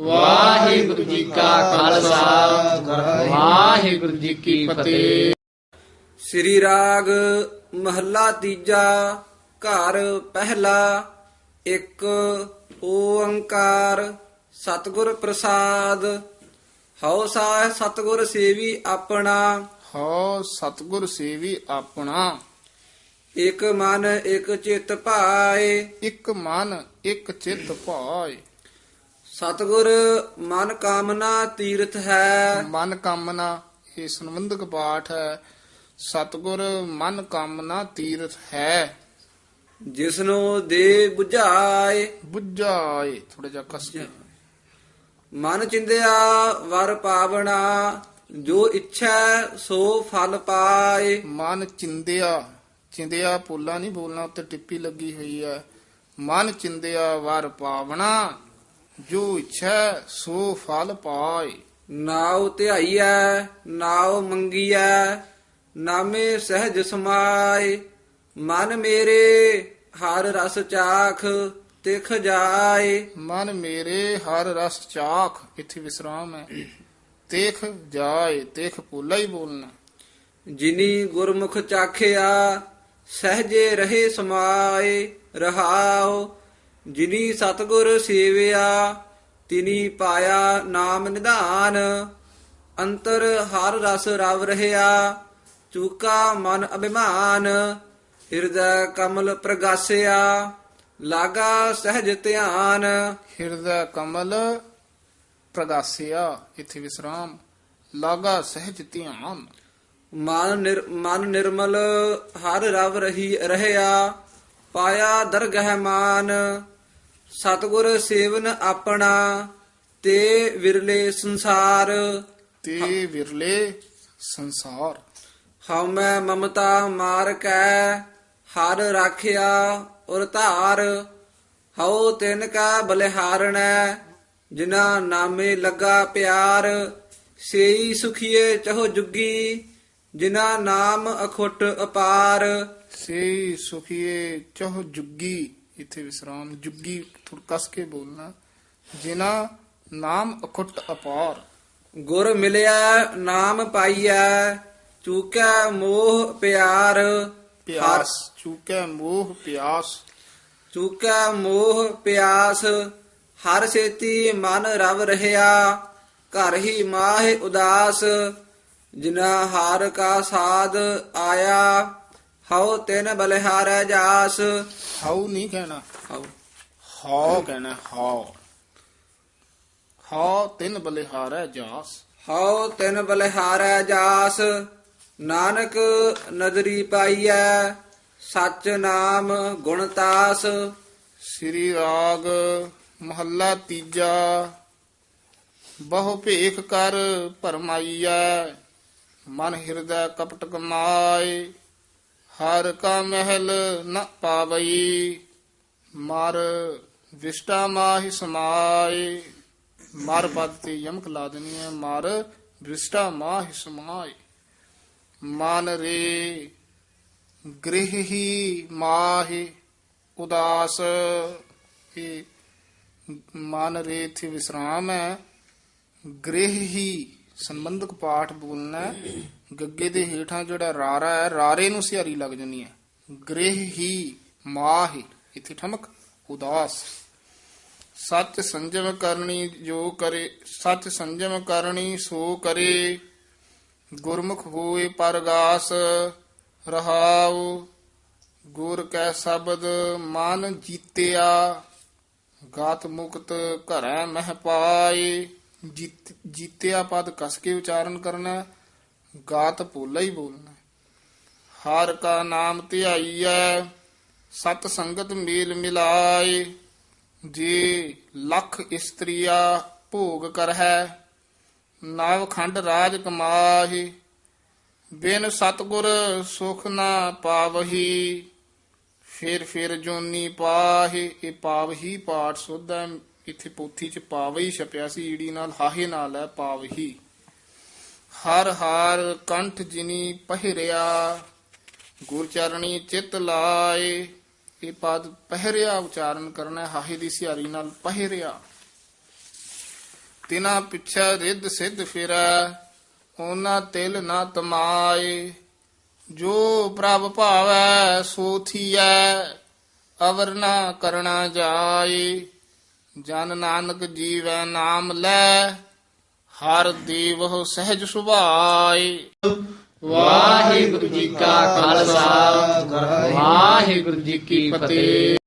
ਵਾਹਿਗੁਰੂ ਜੀ ਕਾ ਖਾਲਸਾ। ਵਾਹਿਗੁਰੂ ਜੀ ਕੀ ਫਤਿਹ। ਸ੍ਰੀ ਰਾਗ ਮਹੱਲਾ ਤੀਜਾ ਘਰ ਪਹਿਲਾ ਇੱਕ ਓੰਕਾਰ ਸਤਿਗੁਰ ਪ੍ਰਸਾਦ। ਹਉ ਸਾਹ ਸਤਿਗੁਰ ਸੇਵੀ ਆਪਣਾ। ਹਉ ਸਤਿਗੁਰ ਸੇਵੀ ਆਪਣਾ। ਇਕ ਮਨ ਇਕ ਚਿਤ ਭਾਏ। ਇੱਕ ਮਨ ਇੱਕ ਚਿੱਤ ਭਾਇ ਸਤਿਗੁਰ ਮਨ ਕਾਮਨਾ ਤੀਰਥ ਹੈ। ਮਨ ਕਾਮਨਾ ਇਹ ਸੰਬੰਧਕ ਪਾਠ ਹੈ। ਸਤਿਗੁਰ ਮਨ ਕਾਮਨਾ ਤੀਰਥ ਹੈ। ਜਿਸਨੂੰ ਦੇ 부ਝਾਏ ਬੁੱਝਾਏ ਥੋੜਾ ਜਿਹਾ ਕਸ ਕੇ। ਮਨ ਚਿੰਦਿਆ ਵਰ ਪਾਵਣਾ ਜੋ ਇੱਛਾ ਸੋ ਫਲ ਪਾਏ। ਮਨ ਚਿੰਦਿਆ ਚਿੰਦਿਆ ਪੋਲਾ ਨਹੀਂ ਬੋਲਣਾ ਉੱਤੇ ਟਿੱਪੀ ਲੱਗੀ ਹੋਈ ਹੈ। ਮਨ ਚਿੰਦਿਆ ਵਰ ਪਾਵਣਾ। ਜੋ ਇੱਛਾ ਸੋ ਫਲ ਪਾਏ। ਨਾਉ ਧਿਆਈਐ ਨਾਉ ਮੰਗੀਐ ਨਾਮੇ ਸਹਿਜ ਸਮਾਏ। ਮਨ ਮੇਰੇ ਹਰ ਰਸ ਚਾਖ ਤਿਖ ਜਾਏ। ਮਨ ਮੇਰੇ ਹਰ ਰਸ ਚਾਖ ਇੱਥੇ ਵਿਸਰਾਮ ਹੈ। ਤੇਖ ਜਾਏ ਤੇਖ ਪੋਲਾ ਹੀ ਬੋਲਣਾ। ਜਿਨੀ ਗੁਰਮੁਖ ਚਾਖਿਆ ਸਹਜੇ ਰਹੇ ਸਮਾਏ ਰਹਾਉ ਜਿਨੀ ਸਤਗੁਰ ਸੇਵਿਆ ਤਿਨੀ ਪਾਇਆ ਨਾਮ ਨਿਧਾਨ ਅੰਤਰ ਹਰ ਰਸ ਰਵ ਰਹਿਆ ਚੂਕਾ ਮਨ ਅਭਿਮਾਨ ਹਿਰਦੈ ਕਮਲ ਪ੍ਰਗਾਸਿਆ ਲਾਗਾ ਸਹਿਜ ਧਿਆਨ। ਹਿਰਦਾ ਕਮਲ ਪ੍ਰਗਾਸਿਆ ਇੱਥੇ ਵਿਸਰਾਮ ਲਾਗਾ ਸਹਿਜ ਧਿਆਨ। ਮਨ ਮਨ ਨਿਰਮਲ ਹਰ ਰਵ ਰਹੀ ਰਹਿਆ ਪਾਇਆ ਦਰਗਹਿ ਮਾਨ ਸਤਗੁਰ ਸੇਵਨ ਆਪਣਾ ਤੇ ਵਿਰਲੇ ਸੰਸਾਰ। ਤੇ ਵਿਰਲੇ ਸੰਸਾਰ। ਹਉਮੈ ਮਮਤਾ ਮਾਰ ਕੈ ਹਰ ਰਾਖਿਆ ਔਰ ਧਾਰ। ਹਉ ਤਿਨ ਕਾ ਬਲਿਹਾਰਣੈ ਜਿਨਾ ਨਾਮੇ ਲੱਗਾ ਪਿਆਰ। ਸੇਈ ਸੁਖੀਏ ਚਹੁ ਜੁਗੀ ਜਿਨਾ ਨਾਮ ਅਖੁੱਟ ਅਪਾਰ। ਸੇ ਸੁਖੀਏ ਚਹ ਜੁਗੀ। ਇੱਥੇ ਵਿਸਰਾਮ ਜੁਗੀ ਥੋੜਾ ਕਸ ਕੇ ਬੋਲਣਾ। ਜਿਨਾ ਨਾਮ ਅਖੁੱਟ ਅਪਾਰ। ਗੁਰ ਮਿਲਿਆ ਨਾਮ ਪਾਈਐ ਚੂਕੈ ਮੋਹ ਪਿਆਰ। ਪਿਆਸ ਚੂਕੈ ਮੋਹ ਪਿਆਸ। ਚੂਕੈ ਮੋਹ ਪਿਆਸ ਹਰ ਸੇਤੀ ਮਨ ਰਵ ਰਹਿਆ। ਘਰ ਹੀ ਮਾਹਿ ਉਦਾਸ ਜਿਨਾ ਹਾਰ ਕਾ ਸਾਧ ਆਇਆ। ਹਉ ਤਿਨ ਬਲਿਹਾਰੈ ਜਾਸ ਹਾਉ ਨਹੀਂ ਕਹਿਣਾ ਹਉ ਹਾਉ ਕਹਿਣਾ ਹਾਉ ਹਾਉ ਤਿੰਨ ਬਲਿਹਾਰੈ ਜਾਸ। ਹਉ ਤਿਨ ਬਲਿਹਾਰੈ ਜਾਸ। ਨਾਨਕ ਨਦਰੀ ਪਾਈਐ ਸਚ ਨਾਮ ਗੁਣਤਾਸ ਸ੍ਰੀ ਰਾਗ ਮਹੱਲਾ ਤੀਜਾ। ਬਹੁ ਭੇਖ ਕਰ ਭਰਮਾਈਐ ਮਨ ਹਿਰਦੈ ਕਪਟ ਕਮਾਏ। ਹਰ ਕਾ ਮਹਿਲ ਨ ਪਾਵਈ, ਮਰ ਵਿਸ਼ਟਾ ਮਾਹਿ ਸਮਾਏ। ਮਰ ਪਦ ਤੇ ਯਮਕ ਲਾ ਦੇਣੀ ਹੈ, ਮਰ ਵਿਸ਼ਟਾ ਮਾਹਿ ਸਮਾਏ। ਮਨ ਰੇ ਗ੍ਰਹਿ ਹੀ ਉਦਾਸ। ਇਹ ਮਨ ਰੇ ਇੱਥੇ ਵਿਸਰਾਮ ਹੈ ਗ੍ਰਹਿਹੀ ਸੰਬੰਧਕ ਪਾਠ ਬੋਲਣਾ ਗੱਗੇ ਦੇ ਹੇਠਾਂ ਜਿਹੜਾ ਰਾਰਾ ਹੈ, ਰਾਰੇ ਨੂੰ ਸਿਹਾਰੀ ਲੱਗ ਜਣੀ ਹੈ। ਗ੍ਰਹਿ ਹੀ ਮਾਹਿ ਇੱਥੇ ਠਮਕ, ਉਦਾਸ। ਸਤ ਸੰਜਮ ਕਰਨੀ ਜੋ ਕਰੇ ਸਤ ਸੰਜਮ ਕਰਨੀ ਸੋ ਕਰੇ। ਗੁਰਮੁਖ ਹੋਏ ਪਰਗਾਸ, ਰਹਾਉ। ਗੁਰ ਕੈ ਸ਼ਬਦ ਮਨ ਜੀਤਿਆ, ਗਾਤ ਮੁਕਤ ਘਰੈ ਮਹਿ ਪਾਏ। ਜੀਤਿਆ ਪਦ ਕਸ ਕੇ ਉਚਾਰਨ ਕਰਨਾ ਗਾਤ ਭੋਲਾ ਹੀ ਬੋਲਣਾ ਹੈ। ਹਰ ਕਾ ਨਾਮ ਧਿਆਈਐ ਸਤ ਸੰਗਤ ਮੇਲ ਮਿਲਾਏ, ਜੇ ਲੱਖ ਇਸਤਰੀਆ ਭੋਗ ਕਰਹਿ, ਨਵ ਖੰਡ ਰਾਜ ਕਮਾਹੀ, ਬਿਨ ਸਤਗੁਰ ਸੁਖ ਨਾ ਪਾਵਹੀ, ਫਿਰ ਫਿਰ ਜੋਨੀ ਪਾਹੇ, ਇਹ ਪਾਵਹੀ ਪਾਠ ਸੋਧਾ ਇੱਥੇ ਪੋਥੀ ਚ ਪਾਵਹੀ ਛਪਿਆ ਸੀ, ਈੜੀ ਨਾਲ ਹਾਹੇ ਨਾਲ ਹੈ ਪਾਵਹੀ ਹਰ ਹਾਰ ਕੰਠ ਜਿਨੀ ਪਹਿਰਿਆ ਗੁਰ ਚਰਣੀ ਚਿਤ ਲਾਏ। ਇਹ ਪਦ ਪਹਿਰਿਆ, ਉਚਾਰਨ ਕਰਨਾ, ਹਾਹੇ ਦੀ ਸਿਹਾਰੀ ਨਾਲ ਪਹਿਰਿਆ। ਤਿਨਾ ਪਿਛੈ ਰਿੱਧ ਸਿੱਧ ਫਿਰੈ ਉਹਨਾਂ ਤਿਲ ਨਾ ਤਮਾਏ। ਜੋ ਪ੍ਰਭ ਭਾਵੈ, ਸੋ ਥੀਐ ਕਰਣਾ ਜਾਏ। ਜਨ ਨਾਨਕ ਜੀਵੈ ਨਾਮ ਲੈ, ਹਰ ਦੇਵ ਸਹਿਜ ਸੁਭਾਏ ਵਾਹਿਗੁਰੂ ਜੀ ਕਾ ਖਾਲਸਾ, ਵਾਹਿਗੁਰੂ ਜੀ ਕੀ ਫਤਿਹ।